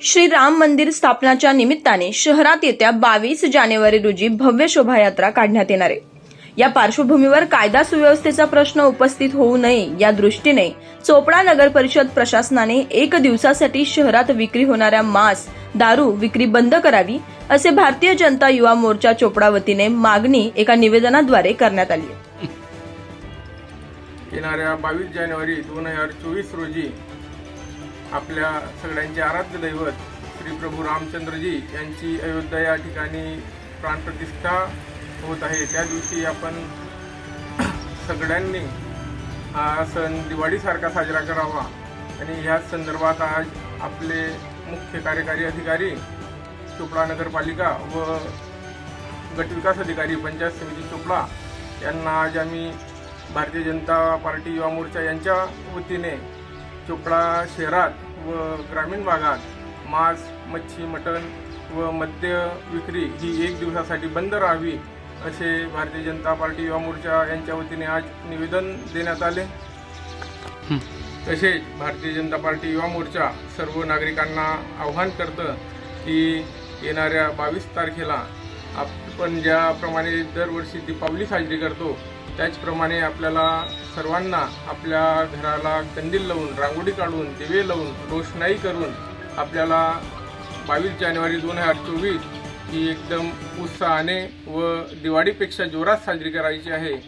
श्री राम मंदिर स्थापनाच्या निमित्ताने शहरात येत्या बावीस जानेवारी रोजी भव्य शोभायात्रा काढण्यात येणार आहे. या पार्श्वभूमीवर कायदा सुव्यवस्थेचा प्रश्न उपस्थित होऊ नये या दृष्टीने चोपडा नगर परिषद प्रशासनाने एक दिवसासाठी शहरात विक्री होणाऱ्या मांस दारू विक्री बंद करावी असे भारतीय जनता युवा मोर्चा चोपडा वतीने मागणी एका निवेदनाद्वारे करण्यात आली येणाऱ्या बावीस जानेवारी दोन हजार चोवीस रोजी आपल्या सगळ्यांचे आराध्य दैवत श्री प्रभू रामचंद्रजी यांची अयोध्या या ठिकाणी प्राणप्रतिष्ठा होत आहे. त्या दिवशी आपण सगळ्यांनी हा सण दिवाळीसारखा साजरा करावा. आणि ह्याच संदर्भात आज आपले मुख्य कार्यकारी अधिकारी चोपडा नगरपालिका व गटविकास अधिकारी पंचायत समिती चोपडा यांना आज आम्ही भारतीय जनता पार्टी युवा मोर्चा यांच्या वतीने चोपडा शहरात व ग्रामीण भागात मांस मच्छी मटण व मद्य विक्री ही एक दिवसासाठी बंद राहावी असे भारतीय जनता पार्टी युवा मोर्चा यांच्या वतीने आज निवेदन देण्यात आले. तसेच भारतीय जनता पार्टी युवा मोर्चा सर्व नागरिकांना आव्हान करतं की येणाऱ्या बावीस तारखेला आपण ज्याप्रमाणे दरवर्षी दीपावली साजरी करतो त्याचप्रमाणे आपल्याला सर्वांना आपल्या घराला कंदील लावून रांगोळी काढून दिवे लावून रोषणाई करून आपल्याला बावीस जानेवारी दोन हजार चोवीस ही एकदम उत्साहाने व दिवाळीपेक्षा जोरात साजरी करायची आहे.